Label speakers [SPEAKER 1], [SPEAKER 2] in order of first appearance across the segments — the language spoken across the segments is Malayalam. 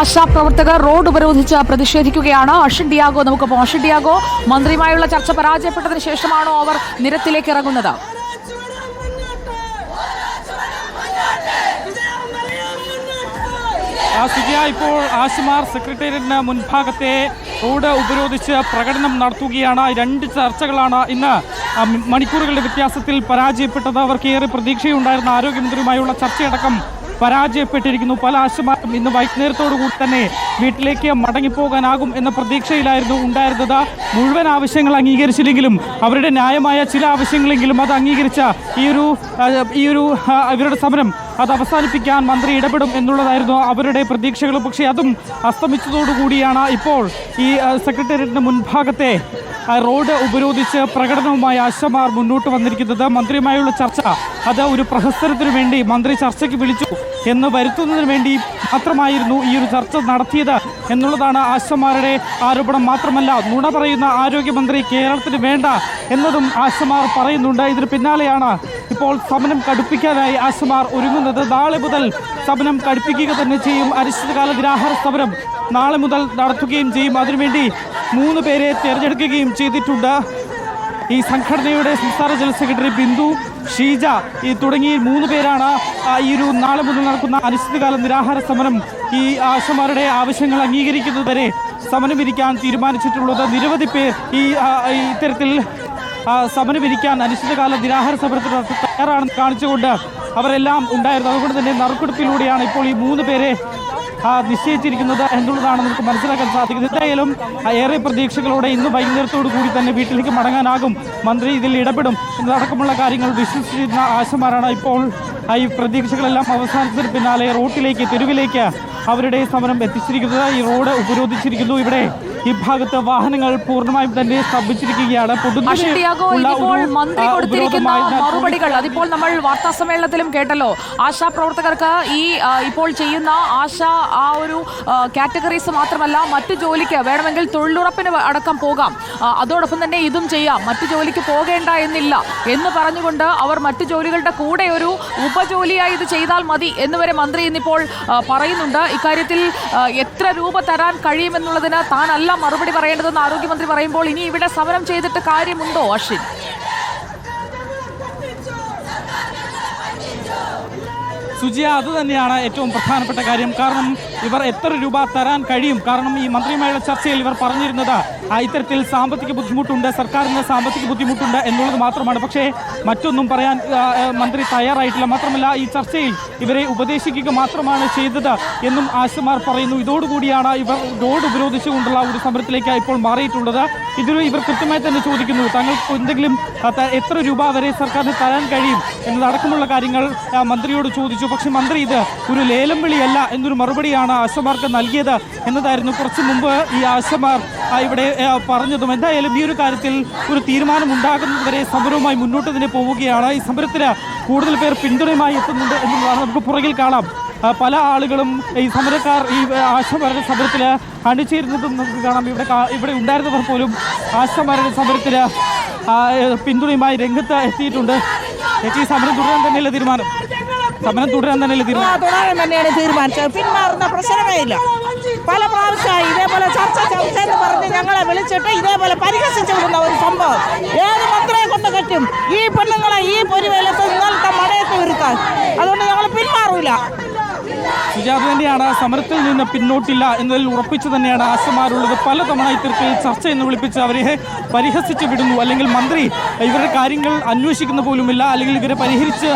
[SPEAKER 1] ആശാ പ്രവർത്തകർ റോഡ് ഉപരോധിച്ച് പ്രതിഷേധിക്കുകയാണ്. അഷിൻ ഡിയാഗോ നമുക്കൊപ്പം അഷിൻ ഡിയാഗോ മന്ത്രിയുമായുള്ള ചർച്ച പരാജയപ്പെട്ടതിന് ശേഷമാണോ അവർ നിരത്തിലേക്ക് ഇറങ്ങുന്നത്?
[SPEAKER 2] സുജിയ ഇപ്പോൾ ആശുമാർ സെക്രട്ടേറിയറ്റിന് മുൻഭാഗത്തെ റോഡ് ഉപരോധിച്ച് പ്രകടനം നടത്തുകയാണ്. രണ്ട് ചർച്ചകളാണ് ഇന്ന് മണിക്കൂറുകളുടെ വ്യത്യാസത്തിൽ പരാജയപ്പെട്ടത്. അവർക്ക് ഏറെ പ്രതീക്ഷയുണ്ടായിരുന്ന ആരോഗ്യമന്ത്രിയുമായുള്ള ചർച്ചയടക്കം പരാജയപ്പെട്ടിരിക്കുന്നു. പല ആശുമാരും ഇന്ന് വൈകുന്നേരത്തോടു കൂടി തന്നെ വീട്ടിലേക്ക് മടങ്ങിപ്പോകാനാകും എന്ന പ്രതീക്ഷയിലായിരുന്നു ഉണ്ടായിരുന്നത്. മുഴുവൻ ആവശ്യങ്ങൾ അംഗീകരിച്ചില്ലെങ്കിലും അവരുടെ ന്യായമായ ചില ആവശ്യങ്ങളെങ്കിലും അത് അംഗീകരിച്ച ഈ ഒരു ഈ ഒരു ഇവരുടെ സമരം അത് അവസാനിപ്പിക്കാൻ മന്ത്രി ഇടപെടും എന്നുള്ളതായിരുന്നു അവരുടെ പ്രതീക്ഷകൾ. പക്ഷേ അതും അസ്തമിച്ചതോടുകൂടിയാണ് ഇപ്പോൾ ഈ സെക്രട്ടേറിയറ്റിന്റെ മുൻഭാഗത്തെ റോഡ് ഉപരോധിച്ച് പ്രകടനവുമായി ആശമാർ മുന്നോട്ട് വന്നിരിക്കുന്നത്. മന്ത്രിയുമായുള്ള ചർച്ച അത് ഒരു പ്രഹസനത്തിനു വേണ്ടി മന്ത്രി ചർച്ചയ്ക്ക് വിളിച്ചു. എന്ന് വരുത്തുന്നതിന് വേണ്ടി മാത്രമായിരുന്നു ഈ ഒരു ചർച്ച നടത്തിയത് എന്നുള്ളതാണ് ആശമാരുടെ ആരോപണം മാത്രമല്ല നുണ പറയുന്ന ആരോഗ്യമന്ത്രി കേരളത്തിന് വേണ്ട എന്നതും ആശമാർ പറയുന്നുണ്ട്. ഇതിന് പിന്നാലെയാണ് ഇപ്പോൾ സമനം കടുപ്പിക്കാനായി ആശമാർ ഒരുങ്ങുന്നത്. നാളെ മുതൽ സമനം കടുപ്പിക്കുക തന്നെ ചെയ്യും. അനിശ്ചിതകാല നിരാഹാര സമരം നാളെ മുതൽ നടത്തുകയും ചെയ്യും. അതിനുവേണ്ടി മൂന്ന് പേരെ തിരഞ്ഞെടുക്കുകയും ചെയ്തിട്ടുണ്ട്. ഈ സംഘടനയുടെ സംസ്ഥാന ജനറൽ സെക്രട്ടറി ബിന്ദു ഷീജ ഈ തുടങ്ങി മൂന്ന് പേരാണ് ഈ ഒരു നാളെ മുതൽ നടക്കുന്ന അനിശ്ചിതകാല നിരാഹാര സമരം ഈ ആശമാരുടെ ആവശ്യങ്ങൾ അംഗീകരിക്കുന്നത് അംഗീകരിക്കുന്നതുവരെ സമരമിരിക്കാൻ തീരുമാനിച്ചിട്ടുള്ളത്. നിരവധി പേർ ഈ ഇത്തരത്തിൽ സമരമിരിക്കാൻ അനിശ്ചിതകാല നിരാഹാര സമരത്തിന് തയ്യാറാണെന്ന് കാണിച്ചുകൊണ്ട് അവരെല്ലാം ഉണ്ടായിരുന്നു. അതുകൊണ്ട് തന്നെ നറുക്കെടുപ്പിലൂടെയാണ് ഇപ്പോൾ ഈ മൂന്ന് പേരെ നിശ്ചയിച്ചിരിക്കുന്നത് എന്നുള്ളതാണ് നമുക്ക് മനസ്സിലാക്കാൻ സാധിക്കുന്നത്. എന്തായാലും ഏറെ പ്രതീക്ഷകളോടെ ഇന്ന് വൈകുന്നേരത്തോടു കൂടി തന്നെ വീട്ടിലേക്ക് മടങ്ങാനാകും. മന്ത്രി ഇതിൽ ഇടപെടും എന്നതടക്കമുള്ള കാര്യങ്ങൾ വിശ്വസിച്ചിരുന്ന ആശമാരാണ് ഇപ്പോൾ ഈ പ്രതീക്ഷകളെല്ലാം അവസാനത്തിന് പിന്നാലെ റോട്ടിലേക്ക് തെരുവിലേക്ക് അവരുടെ സമരം എത്തിച്ചിരിക്കുന്നത്. ഈ റോഡ് ഉപരോധിച്ചിരിക്കുന്നു ഇവിടെ. ഈ ഭാഗത്ത് വാഹനങ്ങൾ പൂർണമായും തന്നെ സ്തംഭിച്ചിരിക്കുകയാണ്.
[SPEAKER 1] മന്ത്രി കൊടുത്തിരിക്കുന്ന മറുപടികൾ. അതിപ്പോൾ നമ്മൾ വാർത്താ സമ്മേളനത്തിലും കേട്ടല്ലോ. ആശാ പ്രവർത്തകർക്ക് ഈ ഇപ്പോൾ ചെയ്യുന്ന ആശാ ആ ഒരു കാറ്റഗറീസ് മാത്രമല്ല മറ്റു ജോലിക്ക് വേണമെങ്കിൽ തൊഴിലുറപ്പിന് അടക്കം പോകാം. അതോടൊപ്പം തന്നെ ഇതും ചെയ്യാം. മറ്റു ജോലിക്ക് പോകേണ്ട എന്നില്ല എന്ന് പറഞ്ഞുകൊണ്ട് അവർ മറ്റു ജോലികളുടെ കൂടെ ഒരു ഉപജോലിയായി ഇത് ചെയ്താൽ മതി എന്നുവരെ മന്ത്രി ഇന്നിപ്പോൾ പറയുന്നുണ്ട്. ഇക്കാര്യത്തിൽ എത്ര രൂപ തരാൻ കഴിയുമെന്നുള്ളതിന് താനല്ല മറുപടി പറയേണ്ടതെന്ന് ആരോഗ്യമന്ത്രി പറയുമ്പോൾ ഇനി ഇവിടെ സമരം ചെയ്തിട്ട് കാര്യമുണ്ടോ അശ്വിൻ?
[SPEAKER 2] സുജിയ അത് തന്നെയാണ് ഏറ്റവും പ്രധാനപ്പെട്ട കാര്യം. കാരണം ഇവർ എത്ര രൂപ തരാൻ കഴിയും? കാരണം ഈ മന്ത്രിയുമായുള്ള ചർച്ചയിൽ ഇവർ പറഞ്ഞിരുന്നത് ഇത്തരത്തിൽ സാമ്പത്തിക ബുദ്ധിമുട്ടുണ്ട് സർക്കാരിന് സാമ്പത്തിക ബുദ്ധിമുട്ടുണ്ട് എന്നുള്ളത് മാത്രമാണ്. പക്ഷേ മറ്റൊന്നും പറയാൻ മന്ത്രി തയ്യാറായിട്ടില്ല. മാത്രമല്ല ഈ ചർച്ചയിൽ ഇവരെ ഉപദേശിക്കുക മാത്രമാണ് ചെയ്തത് എന്നും ആശമാർ പറയുന്നു. ഇതോടുകൂടിയാണ് ഇവർ റോഡ് ഉപരോധിച്ചുകൊണ്ടുള്ള ഒരു സമരത്തിലേക്ക് ഇപ്പോൾ മാറിയിട്ടുള്ളത്. ഇതിൽ ഇവർ കൃത്യമായി തന്നെ ചോദിക്കുന്നു തങ്ങൾക്ക് എന്തെങ്കിലും എത്ര രൂപ വരെ സർക്കാരിന് തരാൻ കഴിയും? എന്നതടക്കമുള്ള കാര്യങ്ങൾ മന്ത്രിയോട് ചോദിച്ചു. പക്ഷേ മന്ത്രി ഇത് ഒരു ലേലം വിളിയല്ല എന്നൊരു മറുപടിയാണ് ആശമാർക്ക് നൽകിയത് എന്നതായിരുന്നു കുറച്ച് മുമ്പ് ഈ ആശമാർ ഇവിടെ പറഞ്ഞതും. എന്തായാലും ഈ ഒരു കാര്യത്തിൽ ഒരു തീരുമാനം ഉണ്ടാകുന്നതുവരെ സമരവുമായി മുന്നോട്ട് തന്നെ പോവുകയാണ്. ഈ സമരത്തിന് കൂടുതൽ പേർ പിന്തുണയുമായി എത്തുന്നുണ്ട് എന്നുള്ളതാണ് നമുക്ക് പുറകിൽ കാണാം. പല ആളുകളും ഈ സമരക്കാർ ഈ ആശമാരുടെ സമരത്തിൽ അണിചേരുന്നതും നമുക്ക് കാണാം. ഇവിടെ ഇവിടെ ഉണ്ടായിരുന്നവർ പോലും ആശമാരുടെ സമരത്തിൽ പിന്തുണയുമായി രംഗത്ത് എത്തിയിട്ടുണ്ട്. ചേച്ചി സമരം തുടരാൻ തന്നെയല്ലേ തീരുമാനം? സമരം തുടരാൻ തന്നെയല്ലേ തീരുമാനം?
[SPEAKER 3] തുടരാൻ തന്നെയാണ് തീരുമാനിച്ചത് പിന്മാറുന്ന പ്രശ്നമേ ഇല്ല പല പ്രാവശ്യമായി ഇതേപോലെ ചർച്ച ചർച്ച എന്ന് പറഞ്ഞ് ഞങ്ങളെ വിളിച്ചിട്ട് ഇതേപോലെ പരിഹസിച്ചു വിടുന്ന ഒരു സംഭവം. ഏത് മന്ത്രിയെ കൊണ്ട് കറ്റും ഈ പെണ്ണുങ്ങളെ ഈ പൊരുവേലത്ത് ഇന്നലത്തെ മഴയത്ത് വരുത്താൻ അതുകൊണ്ട് ഞങ്ങൾ പിന്മാറൂല.
[SPEAKER 2] സുജാത തന്നെയാണ് സമരത്തിൽ നിന്ന് പിന്നോട്ടില്ല എന്നതിൽ ഉറപ്പിച്ചു തന്നെയാണ് ആശമാരുള്ളത്. പലതവണ ഇത്തരത്തിൽ ചർച്ച എന്ന് വിളിപ്പിച്ച് അവരെ പരിഹസിച്ച് വിടുന്നു. അല്ലെങ്കിൽ മന്ത്രി ഇവരുടെ കാര്യങ്ങൾ അന്വേഷിക്കുന്ന പോലുമില്ല. അല്ലെങ്കിൽ ഇവരെ പരിഹരിച്ച്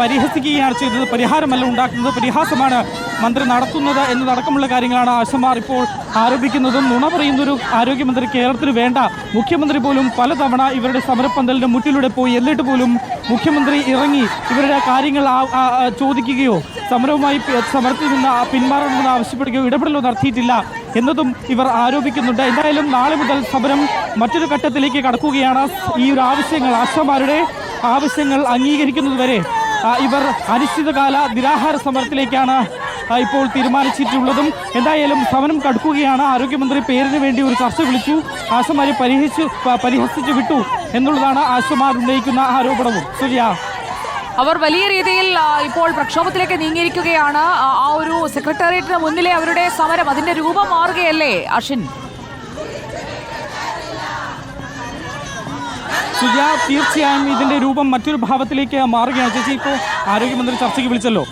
[SPEAKER 2] പരിഹസിക്കുകയാണ് ചെയ്തത്. പരിഹാരമല്ല ഉണ്ടാക്കുന്നത്. പരിഹാസമാണ് മന്ത്രി നടത്തുന്നത് എന്നതടക്കമുള്ള കാര്യങ്ങളാണ് ആശമാർ ഇപ്പോൾ ആരോപിക്കുന്നതും നുണ പറയുന്നൊരു ആരോഗ്യമന്ത്രി കേരളത്തിന് വേണ്ട. മുഖ്യമന്ത്രി പോലും പലതവണ ഇവരുടെ സമരപ്പന്തലിന്റെ മുറ്റിലൂടെ പോയി എന്നിട്ട് പോലും മുഖ്യമന്ത്രി ഇറങ്ങി ഇവരുടെ കാര്യങ്ങൾ ചോദിക്കുകയോ സമരവുമായി സമരത്തിൽ നിന്ന് പിന്മാറണമെന്ന് ആവശ്യപ്പെടുകയോ ഇടപെടലോ നടത്തിയിട്ടില്ല എന്നതും ഇവർ ആരോപിക്കുന്നുണ്ട്. എന്തായാലും നാളെ മുതൽ സമരം മറ്റൊരു ഘട്ടത്തിലേക്ക് കടക്കുകയാണ്. ഈ ഒരു ആവശ്യങ്ങൾ ആശമാരുടെ ആവശ്യങ്ങൾ അംഗീകരിക്കുന്നതുവരെ ഇവർ അനിശ്ചിതകാല നിരാഹാര സമരത്തിലേക്കാണ് ഇപ്പോൾ തീരുമാനിച്ചിട്ടുള്ളതും. എന്തായാലും സമരം കടുക്കുകയാണ്. ആരോഗ്യമന്ത്രി പേരിന് വേണ്ടി ഒരു ചർച്ച വിളിച്ചു. ആശമാരെ പരിഹസിച്ചു പരിഹസിച്ചു വിട്ടു എന്നുള്ളതാണ് ആശമാർ ഉന്നയിക്കുന്ന ആരോപണവും. സുരിയ
[SPEAKER 1] അവർ വലിയ രീതിയിൽ ഇപ്പോൾ പ്രക്ഷോഭത്തിലേക്ക് നീങ്ങിയിരിക്കുകയാണ്. ആ, ഒരു സെക്രട്ടേറിയറ്റിന് മുന്നിലെ അവരുടെ സമരം അതിന്റെ രൂപം മാറുകയല്ലേ അഷിൻ
[SPEAKER 2] സുജ തീർച്ചയായും ഇതിന്റെ രൂപം മറ്റൊരു ഭാവത്തിലേക്ക് മാറുകയാണ്. ചേച്ചി ഇപ്പോൾ ആരോഗ്യമന്ത്രി ചർച്ചയ്ക്ക് വിളിച്ചല്ലോ.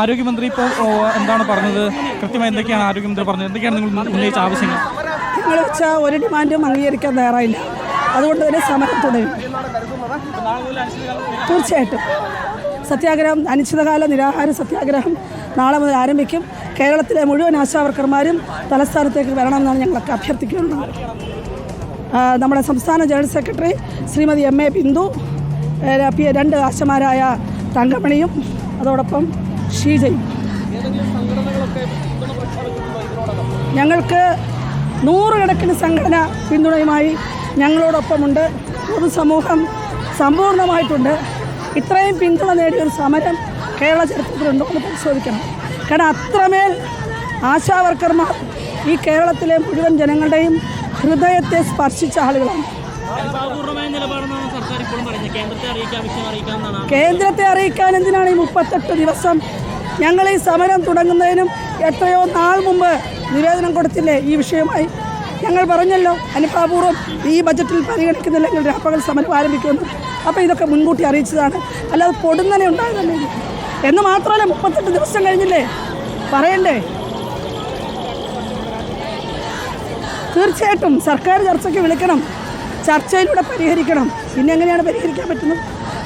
[SPEAKER 2] ആരോഗ്യമന്ത്രി ഇപ്പോൾ എന്താണ് പറഞ്ഞത്? കൃത്യമായി എന്തൊക്കെയാണ് ആരോഗ്യമന്ത്രി പറഞ്ഞത്? എന്തൊക്കെയാണ് നിങ്ങൾ ഉന്നയിച്ച ആവശ്യങ്ങൾ?
[SPEAKER 4] നിങ്ങൾ വെച്ച ഒരു ഡിമാൻഡും അംഗീകരിക്കാൻ തയ്യാറായില്ല. അതുകൊണ്ട് തന്നെ സമരം തുടരും. തീർച്ചയായിട്ടും. സത്യാഗ്രഹം അനിശ്ചിതകാല നിരാഹാര സത്യാഗ്രഹം നാളെ മുതൽ ആരംഭിക്കും. കേരളത്തിലെ മുഴുവൻ ആശാവർക്കർമാരും തലസ്ഥാനത്തേക്ക് വരണമെന്നാണ് ഞങ്ങളൊക്കെ അഭ്യർത്ഥിക്കുന്നത്. നമ്മുടെ സംസ്ഥാന general secretary Shrimati M A Bindu രണ്ട് ആശമാരായ തങ്കമണിയും അതോടൊപ്പം ഷീജയും. ഞങ്ങൾക്ക് നൂറുകണക്കിന് സംഘടന പിന്തുണയുമായി ഞങ്ങളോടൊപ്പമുണ്ട്. പൊതുസമൂഹം സമ്പൂർണമായിട്ടുണ്ട് ഇത്രയും പിന്തുണ നേടിയ ഒരു സമരം കേരള ചരിത്രത്തിലുണ്ടോ എന്ന് പരിശോധിക്കണം. കാരണം അത്രമേൽ ആശാവർക്കർമാർ ഈ കേരളത്തിലെ മുഴുവൻ ജനങ്ങളുടെയും ഹൃദയത്തെ സ്പർശിച്ച ആളുകളാണ്. കേന്ദ്രത്തെ അറിയിക്കാൻ എന്തിനാണ് ഈ മുപ്പത്തെട്ട് ദിവസം? ഞങ്ങൾ ഈ സമരം തുടങ്ങുന്നതിനും എത്രയോ നാൾ മുമ്പ് നിവേദനം കൊടുത്തില്ലേ ഈ വിഷയമായി ഞങ്ങൾ പറഞ്ഞല്ലോ അനുഭാപൂർവം ഈ ബജറ്റിൽ പരിഗണിക്കുന്നില്ലെങ്കിൽ രാപ്പകൽ സമരം ആരംഭിക്കുമെന്ന്. അപ്പോൾ ഇതൊക്കെ മുൻകൂട്ടി അറിയിച്ചതാണ്. അല്ലാതെ പൊടുന്നനെ ഉണ്ടായതല്ലേ എന്ന് മാത്രമല്ല മുപ്പത്തെട്ട് ദിവസം കഴിഞ്ഞില്ലേ? പറയണ്ടേ? തീർച്ചയായിട്ടും സർക്കാർ ചർച്ചയ്ക്ക് വിളിക്കണം. ചർച്ചയിലൂടെ പരിഹരിക്കണം. പിന്നെ എങ്ങനെയാണ് പരിഹരിക്കാൻ പറ്റുന്നത്?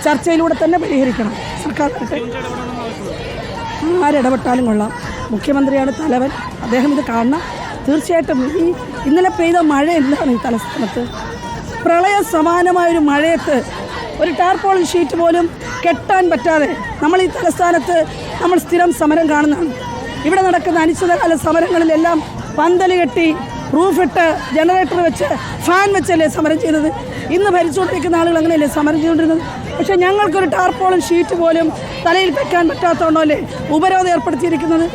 [SPEAKER 4] ചർച്ചയിലൂടെ തന്നെ പരിഹരിക്കണം. സർക്കാർ. ആരിടപെട്ടാലും കൊള്ളാം. മുഖ്യമന്ത്രിയാണ് തലവൻ. അദ്ദേഹം ഇത് കാണണം. തീർച്ചയായിട്ടും ഈ ഇന്നലെ പെയ്ത മഴ എന്താണ് ഈ തലസ്ഥാനത്ത്? പ്രളയ സമാനമായൊരു മഴയത്ത് ഒരു ടാർപോളിൻ ഷീറ്റ് പോലും കെട്ടാൻ പറ്റാതെ നമ്മൾ ഈ തലസ്ഥാനത്ത് നമ്മൾ സ്ഥിരം സമരം കാണുന്നതാണ്. ഇവിടെ നടക്കുന്ന അനിശ്ചിതകാല സമരങ്ങളിലെല്ലാം പന്തൽ കെട്ടി റൂഫിട്ട് ജനറേറ്റർ വെച്ച് ഫാൻ വെച്ചല്ലേ സമരം ചെയ്തത്? ഇന്ന് ഭരിച്ചുകൊണ്ടിരിക്കുന്ന ആളുകൾ അങ്ങനെയല്ലേ സമരം ചെയ്തുകൊണ്ടിരുന്നത്? പക്ഷേ ഞങ്ങൾക്കൊരു ടാർപോളും ഷീറ്റ് പോലും തലയിൽ വെക്കാൻ പറ്റാത്തതുകൊണ്ടല്ലേ ഉപരോധം ഏർപ്പെടുത്തിയിരിക്കുന്നത്?